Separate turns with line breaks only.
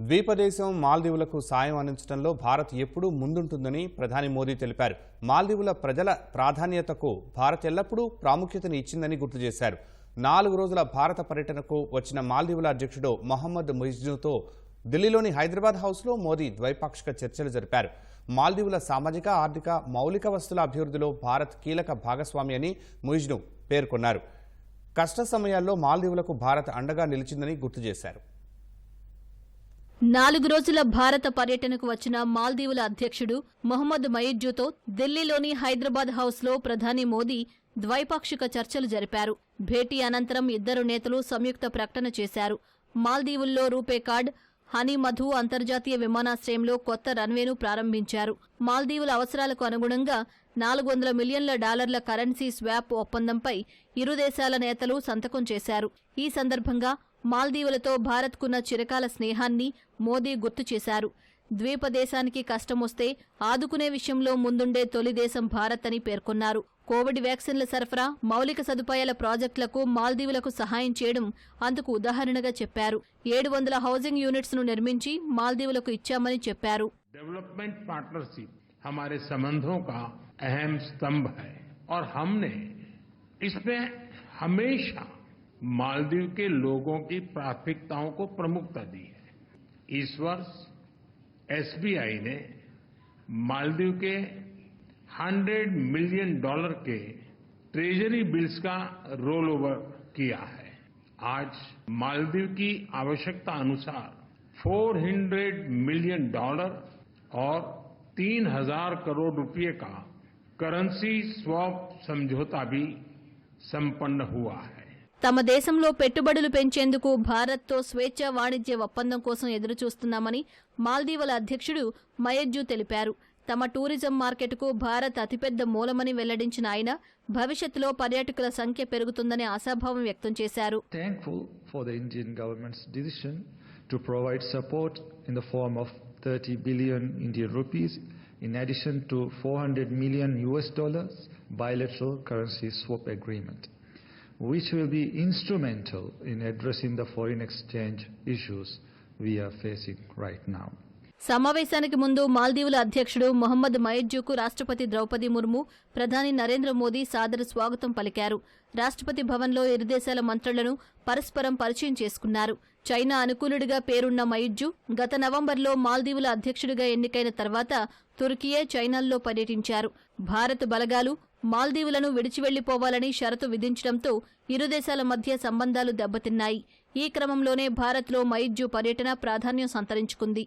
ద్వీపదేశం మాల్దీవులకు సాయం అందించడంలో భారత్ ఎప్పుడూ ముందుంటుందని ప్రధాని మోదీ తెలిపారు. మాల్దీవుల ప్రజల ప్రాధాన్యతకు భారత్ ఎల్లప్పుడూ ప్రాముఖ్యతను ఇచ్చిందని గుర్తు చేశారు. నాలుగు రోజుల భారత పర్యటనకు వచ్చిన మాల్దీవుల అధ్యక్షుడు మొహమ్మద్ ముయిజ్నుతో ఢిల్లీలోని హైదరాబాద్ హౌస్లో మోదీ ద్వైపాక్షిక చర్చలు జరిపారు. మాల్దీవుల సామాజిక ఆర్థిక మౌలిక వస్తుల అభివృద్ధిలో భారత్ కీలక భాగస్వామి అని ముయిజ్ను పేర్కొన్నారు. కష్ట సమయాల్లో మాల్దీవులకు భారత్ అండగా నిలిచిందని గుర్తు చేశారు.
నాలుగు రోజుల భారత పర్యటనకు వచ్చిన మాల్దీవుల అధ్యక్షుడు మొహమ్మద్ మయిజ్జుతో ఢిల్లీలోని హైదరాబాద్ హౌస్లో ప్రధాని మోదీ ద్వైపాక్షిక చర్చలు జరిపారు. భేటీ అనంతరం ఇద్దరు నేతలు సంయుక్త ప్రకటన చేశారు. మాల్దీవుల్లో రూపే కార్డ్ హనీ మధు అంతర్జాతీయ విమానాశ్రయంలో కొత్త రన్వేను ప్రారంభించారు. మాల్దీవుల అవసరాలకు అనుగుణంగా నాలుగు వందల మిలియన్ల డాలర్ల కరెన్సీ స్వాప్ ఒప్పందంపై ఇరు దేశాల నేతలు సంతకం చేశారు. ఈ సందర్భంగా మాల్దీవులతో భారత్కున్న చిరకాల స్నేహాన్ని మోదీ గుర్తు చేశారు ద్వీపదేశానికి కష్టమొస్తే ఆదుకునే విషయంలో ముందుండే తొలి దేశం భారత్ అని పేర్కొన్నారు కోవిడ్ వ్యాక్సిన్ల సరఫరా మౌలిక సదుపాయాల ప్రాజెక్టులకు మాల్దీవులకు సహాయం చేయడం అందుకు ఉదాహరణగా చెప్పారు ఏడు వందల హౌసింగ్ యూనిట్స్ ను నిర్మించి మాల్దీవులకు ఇచ్చామని చెప్పారు
डेवलपमेंट पार्टनरशिप हमारे संबंधों का अहम स्तंभ है और हमने इसमें हमेशा मालदीव के लोगों की प्राथमिकताओं को प्रमुखता दी है। इस वर्ष एसबीआई ने मालदीव के 100 मिलियन डॉलर के ट्रेजरी बिल्स का रोल ओवर किया है। आज मालदीव की आवश्यकता अनुसार 400 मिलियन डॉलर और 3000 करोड़ रुपए का करेंसी स्वैप समझौता भी संपन्न हुआ है।
తమ దేశంలో పెట్టుబడులు పెంచేందుకు భారత్తో స్వేచ్ఛ వాణిజ్య ఒప్పందం కోసం ఎదురుచూస్తున్నామని మాల్దీవుల అధ్యక్షుడు మయజ్జు తెలిపారు. తమ టూరిజం మార్కెట్కు భారత్ అతిపెద్ద మూలమని వెల్లడించిన ఆయన భవిష్యత్తులో పర్యాటకుల సంఖ్య పెరుగుతుందని ఆశాభావం వ్యక్తం చేశారు.
In addition to 400 million US dollars bilateral currency swap agreement. Which will be instrumental in addressing the foreign exchange issues we are facing right now.
సమావేశానికి ముందు మాల్దీవుల అధ్యక్షుడు మొహమ్మద్ మయజ్జుకు రాష్ట్రపతి ద్రౌపది ముర్ము ప్రధాని నరేంద్ర మోదీ సాదర స్వాగతం పలికారు. రాష్ట్రపతి భవన్లో ఇరుదేశాల మంత్రులను పరస్పరం పరిచయం చేసుకున్నారు. చైనా అనుకూలుడిగా పేరున్న మయుజ్జు గత నవంబర్లో మాల్దీవుల అధ్యక్షుడిగా ఎన్నికైన తర్వాత తుర్కియే చైనాల్లో పర్యటించారు. భారత్ బలగాలు మాల్దీవులను విడిచి వెళ్ళిపోవాలని షరతు విధించడంతో ఇరు దేశాల మధ్య సంబంధాలు దెబ్బతిన్నాయి. ఈ క్రమంలోనే భారత్లో మయిజ్జు పర్యటన ప్రాధాన్యం సంతరించుకుంది.